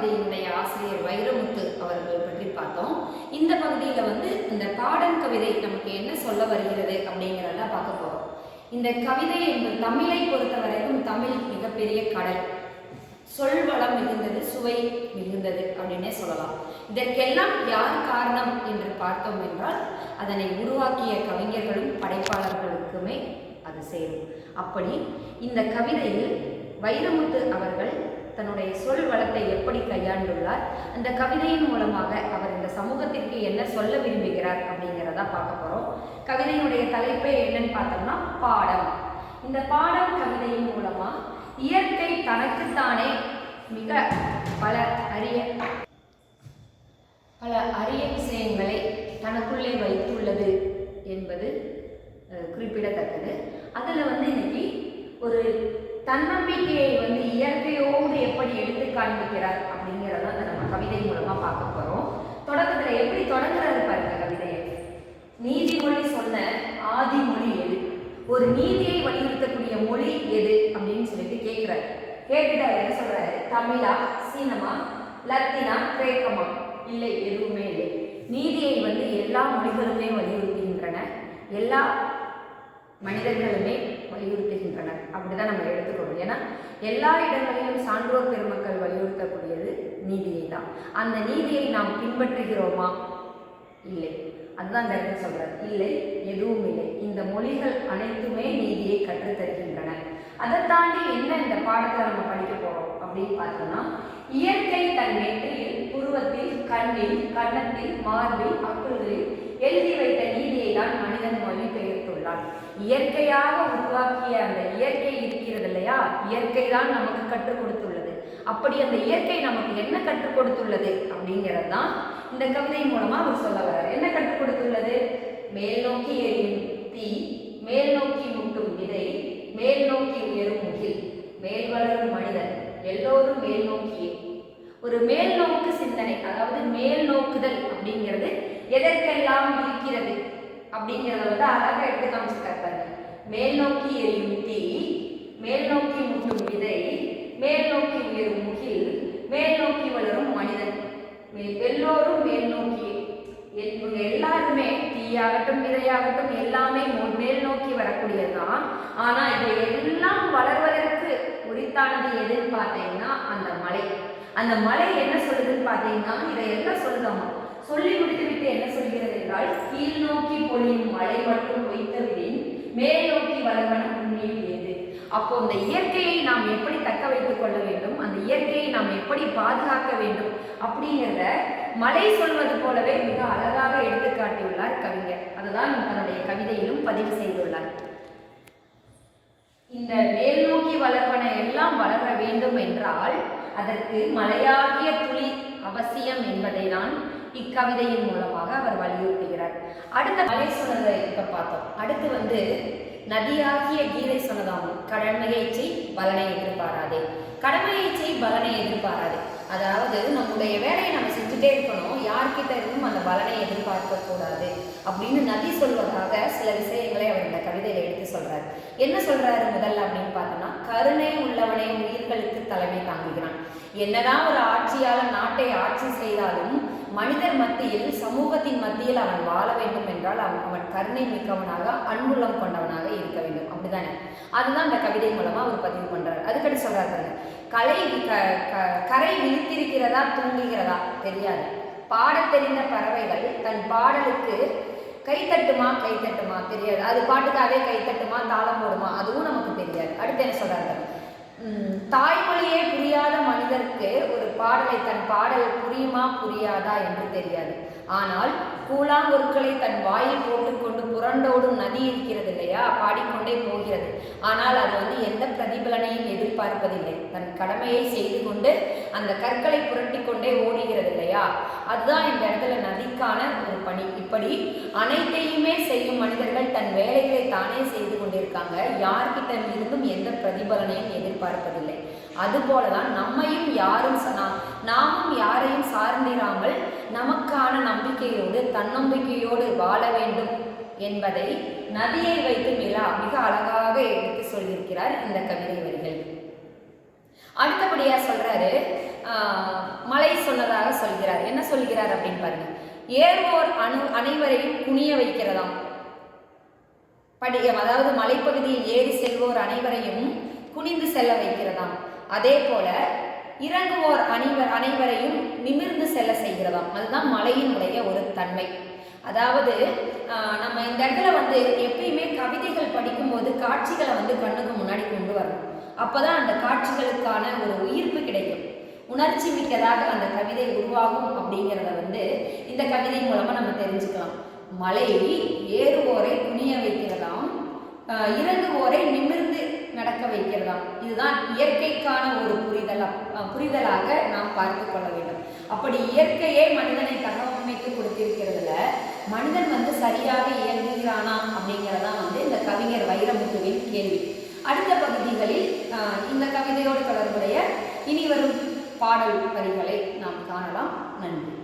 கவிதையினுடைய ஆசிரியர் வைரமுத்து அவர்கள் பற்றி பார்த்தோம். இந்த பகுதியில் வந்து இந்த பாடல் கவிதை நமக்கு என்ன சொல்ல வருகிறது அப்படிங்கிறத பார்க்க போகிறோம் இந்த கவிதை என்பது தமிழை பொறுத்த வரைக்கும் தமிழ் மிகப்பெரிய கடல். சொல் வளம் மிகுந்தது சுவை மிகுந்தது அப்படின்னே சொல்லலாம். இதற்கெல்லாம் யார் காரணம் என்று பார்த்தோம் என்றால் அதனை உருவாக்கிய கவிஞர்களும் படைப்பாளர்களுக்குமே அது சேரும். அப்படி இந்த கவிதையில் வைரமுத்து அவர்கள் தன்னுடைய சொல் வளத்தை எப்படி கையாண்டுள்ளார் அந்த கவிதையின் மூலமாக அவர் இந்த சமூகத்திற்கு என்ன சொல்ல விரும்புகிறார் அப்படிங்கிறத பார்க்க போகிறோம் கவிதையினுடைய தலைப்பே என்னன்னு பார்த்தோம்னா பாடம். இந்த பாடம் கவிதையின் மூலமாக இயற்கை தனக்குத்தானே மிக பல அரிய பல அரிய விஷயங்களை தனக்குள்ளே வைத்துள்ளது என்பது குறிப்பிடத்தக்கது. அதில் வந்து இன்னைக்கு ஒரு தன்னம்பிக்கையை வந்து இயற்கையோடு எப்படி எடுத்து காண்பிக்கிறார் அப்படிங்கிறத அந்த நம்ம கவிதை மூலமா பார்க்க போறோம். தொடக்கத்துல எப்படி தொடங்குறாரு பாருங்க கவிதையை. நீதிமொழி சொன்ன ஆதிமொழி எது? ஒரு நீதியை வலியுறுத்தக்கூடிய மொழி எது அப்படின்னு சொல்லிட்டு கேட்கிறாரு கேட்டுட்டு அவர் என்ன சொல்றாரு? தமிழா சீனமா லத்தினா கிரேக்கமா? இல்லை எதுவுமே இல்லை. நீதியை வந்து எல்லா மொழிகளுமே வலியுறுத்துகின்றன. எல்லா மனிதர்களுமே வலியுறுத்துகின்றனர். அப்படிதான் நம்ம எடுத்துக்கணும். ஏன்னா எல்லா இடங்களிலும் சான்றோர் பெருமக்கள் வலியுறுத்தக்கூடியது நீதியை தான் அந்த நீதியை நாம் பின்பற்றுகிறோமா? இல்லை. அதுதான் அந்த இடத்துல சொல்றாரு. இல்லை எதுவும் இல்லை. இந்த மொழிகள் அனைத்துமே நீதியை கற்றுத்தருகின்றன. அதை தாண்டி என்ன இந்த பாடத்தை நம்ம படிக்க போறோம் அப்படின்னு பார்த்தோம்னா இயற்கை தன் நெற்றியில் புருவத்தில் கண்ணில் கன்னத்தில் மார்பில் அக்குள்களில் எழுதி வைத்த நீதியை தான் மனிதன் மொழிபெயர்த்துள்ளான் இயற்கையாக உருவாக்கிய அந்த இயற்கை இருக்கிறது இல்லையா? இயற்கை தான் நமக்கு கற்றுக் கொடுத்துள்ளது. அப்படி அந்த இயற்கை நமக்கு என்ன கற்றுக் கொடுத்துள்ளது அப்படிங்கிறது தான் இந்த கவிதை மூலமா அவர் சொல்ல வர்றார். என்ன கற்றுக் கொடுத்துள்ளது? மேல் நோக்கி எரியும் தீ மேல் நோக்கி முட்டும் விதை மேல் நோக்கி உயரும் முகில் மேல் வளரும் மனிதன் எல்லோரும் மேல் நோக்கியே. ஒரு மேல் நோக்கு சிந்தனை அதாவது மேல் நோக்குதல் அப்படிங்கிறது எதற்கெல்லாம் இருக்கிறது? அப்படிங்கிறத வந்து அழகாக எடுத்து காமிச்சிருக்காரு பாருங்க. மேல் நோக்கி எரியும் தீ மேல் நோக்கி முட்டும் விதை மேல் நோக்கி உயரும் முகில் மேல் நோக்கி வளரும் மனிதன். எல்லோரும் மேல் நோக்கி. இவங்க எல்லாருமே தீயாகட்டும் விதையாகட்டும் எல்லாமே மேல் நோக்கி வரக்கூடியதுதான். ஆனா இவை எல்லாம் வளர்வதற்கு உரித்தானது எதுன்னு பார்த்தீங்கன்னா அந்த மலை. அந்த மலை என்ன சொல்லுதுன்னு பார்த்தீங்கன்னா இதை எல்லாம் சொல்லுதாமா? சொல்லி முடித்துவிட்டு என்ன சொல்கிறது என்றால் கீழ் நோக்கி பொழியும் மழை மட்டும் வைத்தவிடின் மேல் நோக்கி வளவன உண்மையில் ஏது? அப்போ இந்த இயற்கையை நாம் எப்படி தக்க வைத்துக் கொள்ள வேண்டும்? அந்த இயற்கையை நாம் எப்படி பாதுகாக்க வேண்டும்? அப்படிங்கிறத மலை சொல்வது போலவே மிக அழகாக எடுத்துக்காட்டியுள்ளார் கவிஞர். அதுதான் தன்னுடைய கவிதையிலும் பதிவு செய்துள்ளார். இந்த மேல் நோக்கி வளர்வன எல்லாம் வளர வேண்டும் என்றால் அதற்கு மலையாகிய துளி அவசியம் என்பதை நான் இக்கவிதையின் மூலமாக அவர் வலியுறுத்துகிறார். அடுத்த மலை சொன்னதை இப்ப பார்த்தோம். அடுத்து வந்து நதியாகிய கீதை சொன்னதாகும் கடமையை செய் பலனை எதிர்பாராதே. கடமையை செய் பலனை எதிர்பாராதே. அதாவது நம்முடைய வேலையை நம்ம செஞ்சுட்டே இருக்கணும் யார்கிட்ட இருந்தும் அந்த பலனை எதிர்பார்க்க கூடாது அப்படின்னு நதி சொல்வதாக சில விஷயங்களை அவர் இந்த கவிதையில எடுத்து சொல்றாரு. என்ன சொல்றாரு முதல்ல அப்படின்னு பார்த்தோம்னா கருணை உள்ளவனே உயிர்களுக்கு தலைமை தாங்குகிறான். என்னதான் ஒரு ஆட்சியாளர் நாட்டை ஆட்சி செய்தாலும் மனிதர் மத்தியில் சமூகத்தின் மத்தியில் அவன் வாழ வேண்டும் என்றால் அவன் அவன் கருணை மிக்கவனாக அன்புள்ளம் கொண்டவனாக இருக்க வேண்டும். அப்படிதானே அதுதான் அந்த கவிதை மூலமா அவர் பதிவு பண்றாரு. அதுக்கடி சொல்றாரு கலை க- க- கரை விழித்திருக்கிறதா தூங்குகிறதா? தெரியாது. பாடத் தெரிந்த பறவைகள் தன் பாடலுக்கு கைத்தட்டுமா கைத்தட்டுமா? தெரியாது. அது பாட்டுக்காகவே அதே கைத்தட்டுமா தாளம் போடுமா? அதுவும் நமக்கு தெரியாது. அடுத்து என்ன சொல்றாரு தாய்மொழியே புரியாத ஒருவருக்கு ஒரு பாடலை தன் பாடல் புரியுமா புரியாதா என்று தெரியாது. ஆனால் கூழாங்கொருக்களை தன் வாயில் போட்டுக்கொண்டு புரண்டோடும் நதி இருக்கிறது இல்லையா? பாடிக்கொண்டே போகிறது. ஆனால் அது வந்து எந்த பிரதிபலனையும் எதிர்பார்ப்பதில்லை. தன் கடமையை செய்து கொண்டு அந்த கற்களை புரட்டி கொண்டே ஓடுகிறது இல்லையா? அதுதான் இந்த இடத்துல நதிக்கான ஒரு பணி. இப்படி அனைத்தையுமே செய்யும் மனிதர்கள் தன் வேலைகளை தானே செய்து கொண்டிருக்காங்க. யார்கிட்ட இருந்தும் எந்த பிரதிபலனையும் எதிர்பார்ப்பதில்லை. அதுபோலதான் நம்மையும் யாரும் நாமும் யாரையும் சார்ந்திராமல் நமக்கான நம்பிக்கையோடு தன்னம்பிக்கையோடு வாழ வேண்டும் என்பதை நதியை வைத்து மிக மிக அழகாக எடுத்து சொல்லியிருக்கிறார் இந்த கவிதை வரிகள். அடுத்தபடியா சொல்றாரு மலை சொன்னதாக சொல்கிறார். என்ன சொல்கிறார் அப்படின்னு பாருங்க. ஏறுவோர் அணு அனைவரையும் குனிய வைக்கிறதாம். படி அதாவது மலைப்பகுதியில் ஏறி செல்வோர் அனைவரையும் குனிந்து செல்ல வைக்கிறதாம். அதே போல இறங்குவோர் அனைவர் அனைவரையும் நிமிர்ந்து செல்ல செய்கிறதாம். அதுதான் மலையினுடைய ஒரு தன்மை. அதாவது ஆஹ், நம்ம இந்த இடத்துல வந்து எப்பயுமே கவிதைகள் படிக்கும்போது காட்சிகளை வந்து கண்ணுக்கு முன்னாடி கொண்டு வரணும். அப்பதான் அந்த காட்சிகளுக்கான ஒரு உணர்ச்சி மிக்கதாக அந்த கவிதை உருவாகும் அப்படிங்கிறத வந்து இந்த கவிதை மூலமா நம்ம தெரிஞ்சுக்கலாம். மலை ஏறுவோரை துணிய வைக்கிறதாம் இறங்குவோரை நிமிர்ந்து நடக்க வைக்கிறதாம். இதுதான் இயற்கைக்கான ஒரு புரிதலா புரிதலாக நாம் பார்த்து கொள்ள வேண்டும். அப்படி இயற்கையே மனிதனை தகவமைத்து கொடுத்திருக்கிறதுல மனிதன் வந்து சரியாக இயங்குகிறானா அப்படிங்கிறதான் வந்து இந்த கவிஞர் வைரமுத்துவின் கேள்வி. அடுத்த பகுதிகளில் இந்த கவிதையோடு தொடர்புடைய இனி வரும் பாடல் வரிகளை நாம் காணலாம். நன்றி.